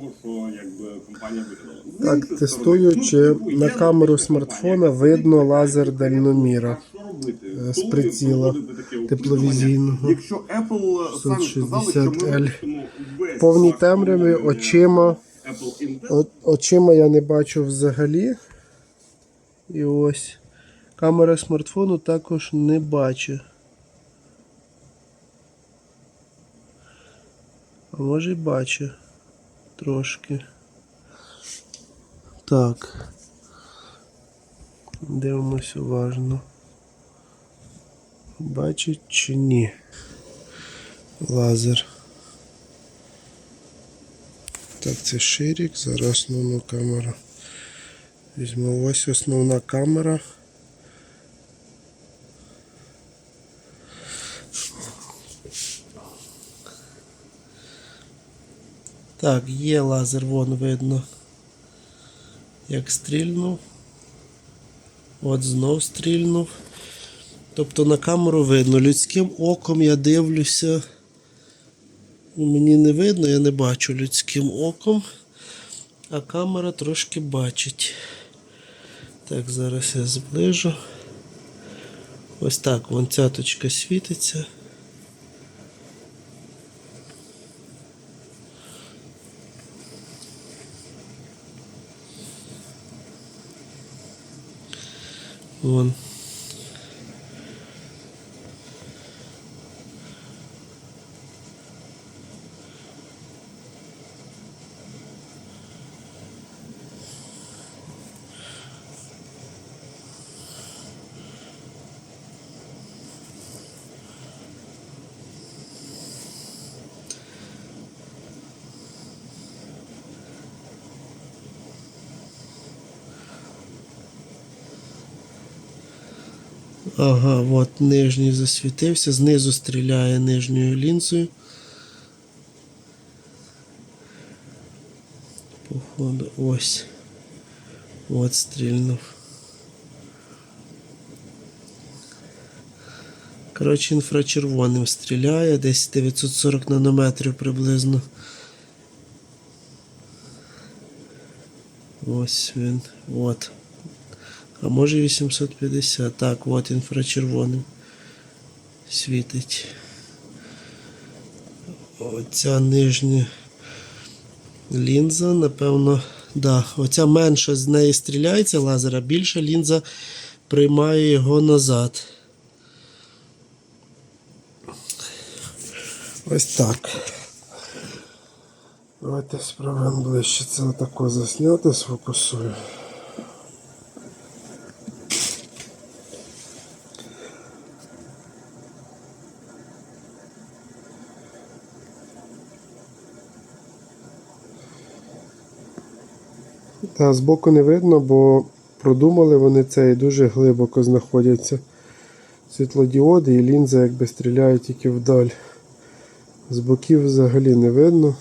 того, що якби компанія виконала. Так, іншої тестую, чи ну, типу, на камеру смартфона видно лазер дальноміра, а що робити? е, з приціла тепловізійного. Якщо Apple самі сказали, що ми 660L. випустимо весь Повній темряві, очима. О- очима я не бачу взагалі. І ось. Камера смартфону також не бачить. А може й бачить трошки. Так. Дивимось уважно. Бачить чи ні? Лазер. Так, це ширік, зараз основну камеру. Візьму ось основна камера. Так, є лазер, вон видно. Як стрільнув. От знов стрільнув. Тобто на камеру видно. Людським оком я дивлюся. Ну, Мені не видно, я не бачу людським оком, а камера трошки бачить. Так, зараз я зближу. Ось так, вон цяточка світиться. Вон. Ага, от нижній засвітився, знизу стріляє нижньою лінзою. Походу, ось. От стрільнув. Коротше, інфрачервоним стріляє, десь 940 нанометрів приблизно. Ось він. От. А може 850. Так, от інфрачервоним світить. Оця нижня лінза, напевно, да. Оця менша з неї стріляється лазер, а більша лінза приймає його назад. Ось так. Давайте спробуємо ближче це отако засняти, сфокусую. Збоку не видно, бо продумали вони це і дуже глибоко знаходяться. Світлодіоди і лінза якби стріляють тільки вдаль. З боків взагалі не видно.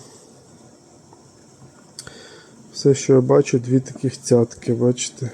Все, що я бачу, дві таких цятки, бачите.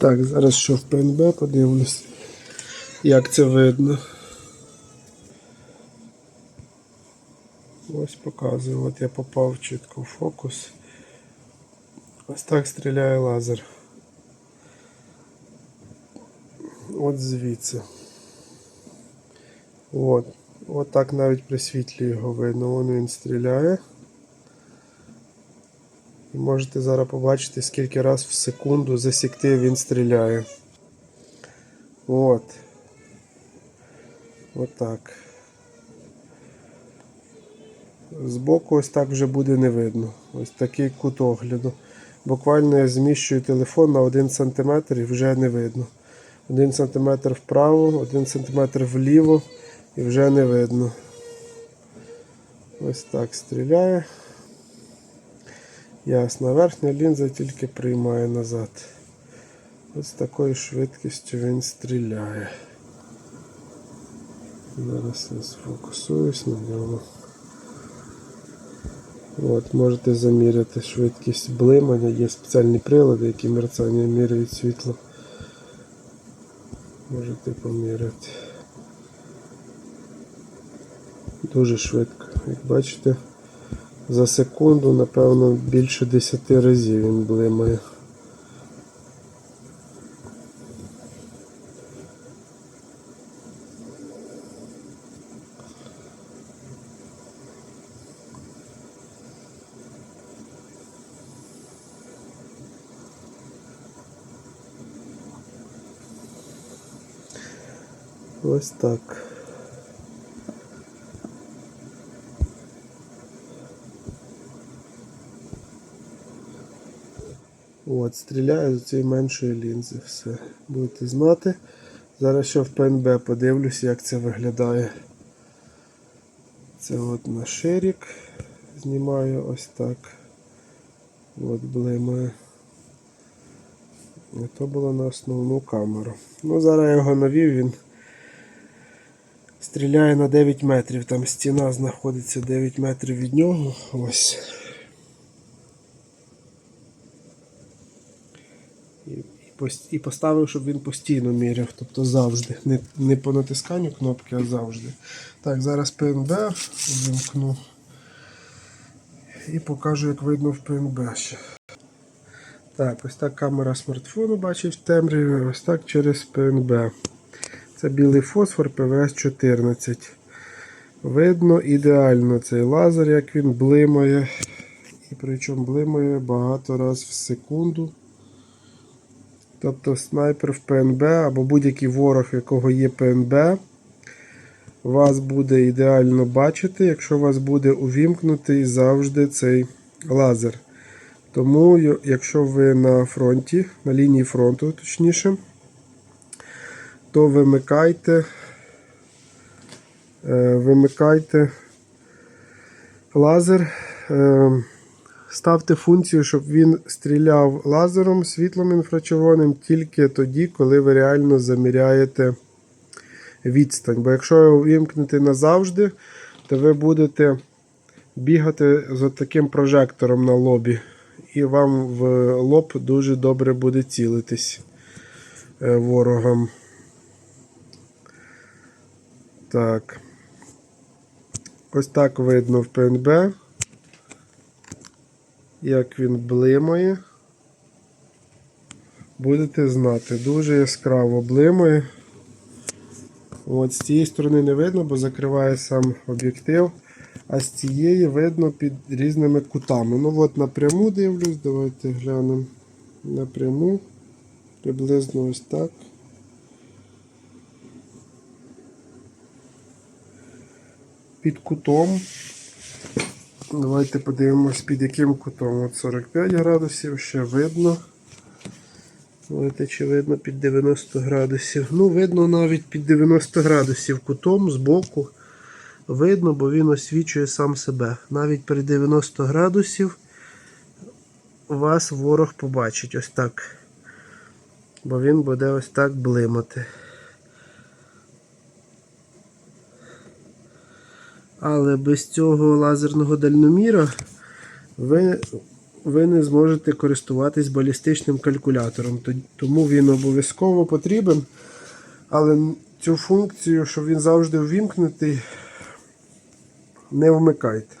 Так, зараз що в ПНБ подивлюсь, як це видно. Ось показую, от я попав чітко в фокус. Ось так стріляє лазер. От звідси. От. От так навіть при світлі його видно. Вон він стріляє. І можете зараз побачити, скільки раз в секунду засікти він стріляє. От. Отак. Збоку ось так вже буде не видно. Ось такий кут огляду. Буквально я зміщую телефон на 1 см і вже не видно. 1 см вправо, 1 см вліво і вже не видно. Ось так стріляє. Ясно. Верхня лінза тільки приймає назад. Ось з такою швидкістю він стріляє. Зараз я сфокусуюсь на ньому. От, можете заміряти швидкість блимання. Є спеціальні прилади, які мерцання міряють світло. Можете поміряти. Дуже швидко. Як бачите, за секунду, напевно, більше 10 разів він блимає. Ось так. От, стріляю з цієї меншої лінзи. Все. Будете знати. Зараз ще в ПНБ подивлюсь, як це виглядає. Це от на ширік. Знімаю ось так. От блимає. І то було на основну камеру. Ну, зараз я його навів, він стріляє на 9 метрів. Там стіна знаходиться 9 метрів від нього. Ось. І, і, пос- і поставив, щоб він постійно міряв, тобто завжди. Не, не по натисканню кнопки, а завжди. Так, зараз ПНБ вимкну. І покажу, як видно в ПНБ ще. Так, ось так камера смартфону бачить в темряві, ось так через ПНБ. Це білий фосфор ПВС 14. Видно ідеально цей лазер, як він блимає. І причому блимає багато раз в секунду. Тобто снайпер в ПНБ або будь-який ворог, якого є ПНБ, вас буде ідеально бачити, якщо у вас буде увімкнутий завжди цей лазер. Тому, якщо ви на фронті, на лінії фронту, точніше, то вимикайте, е, вимикайте лазер. Ставте функцію, щоб він стріляв лазером світлом інфрачервоним тільки тоді, коли ви реально заміряєте відстань. Бо якщо його вимкнути назавжди, то ви будете бігати з таким прожектором на лобі. І вам в лоб дуже добре буде цілитись е, ворогам. Так. Ось так видно в ПНБ як він блимає. Будете знати, дуже яскраво блимає. От з цієї сторони не видно, бо закриває сам об'єктив, а з цієї видно під різними кутами. Ну от напряму дивлюсь, давайте глянемо напряму. Приблизно ось так. Під кутом Давайте подивимось під яким кутом. От 45 градусів ще видно. Давайте чи видно під 90 градусів. Ну, видно навіть під 90 градусів кутом збоку. Видно, бо він освічує сам себе. Навіть при 90 градусів вас ворог побачить ось так. Бо він буде ось так блимати. Але без цього лазерного дальноміра ви, ви не зможете користуватись балістичним калькулятором. Тому він обов'язково потрібен. Але цю функцію, щоб він завжди увімкнутий, не вмикайте.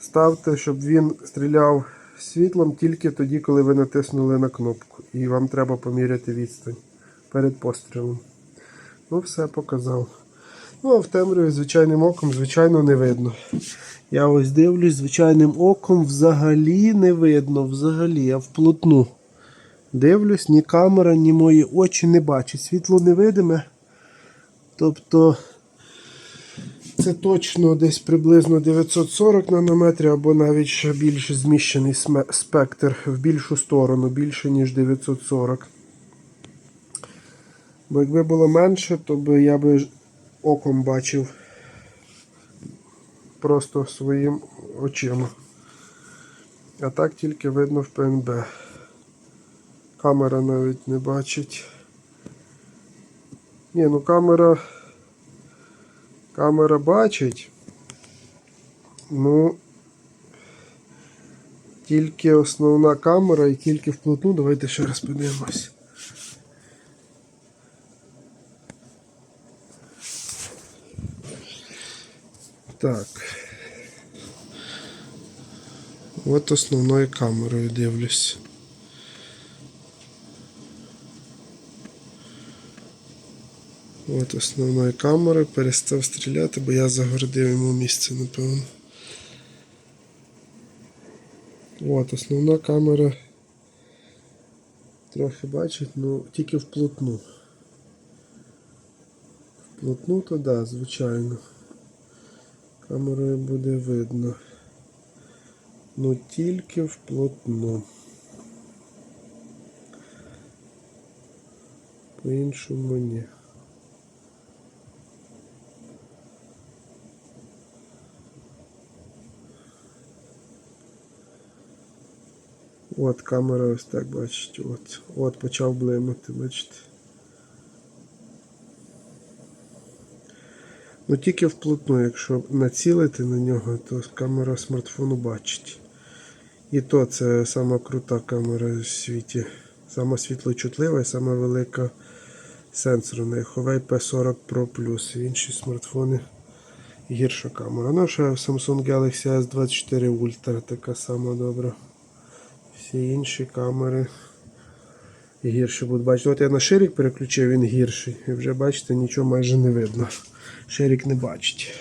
Ставте, щоб він стріляв світлом тільки тоді, коли ви натиснули на кнопку. І вам треба поміряти відстань перед пострілом. Ну, все показав. Ну, а в темряві звичайним оком, звичайно, не видно. Я ось дивлюсь, звичайним оком взагалі не видно. Взагалі, я вплотну дивлюсь, ні камера, ні мої очі не бачать. Світло невидиме. Тобто це точно десь приблизно 940 нанометрів, або навіть ще більш зміщений спектр в більшу сторону, більше, ніж 940. Бо якби було менше, то я би оком бачив просто своїм очима. А так тільки видно в ПНБ. Камера навіть не бачить. Ні, ну камера. Камера бачить. Ну. Тільки основна камера і тільки вплотну. Давайте ще раз подивимось. Так. От основною камерою дивлюсь. От основною камерою перестав стріляти, бо я загородив йому місце, напевно. От основна камера. Трохи бачить, ну тільки вплотну. Вплотну то да, звичайно. Камерою буде видно. Ну тільки вплотну. По-іншому ні. От камера ось так бачите. От, от почав блимати, бачите. Ну тільки вплотну, якщо націлити на нього, то камера смартфону бачить. І то це сама крута камера в світі. Сама світлочутлива і сама велика сенсорна. Huawei P40 Pro Plus. Інші смартфони гірша камера. Ну, ще Samsung Galaxy S24 Ultra така сама добра. Всі інші камери гірше будуть бачити. От я на ширик переключив, він гірший. І вже бачите, нічого майже не видно. Ширик не бачить.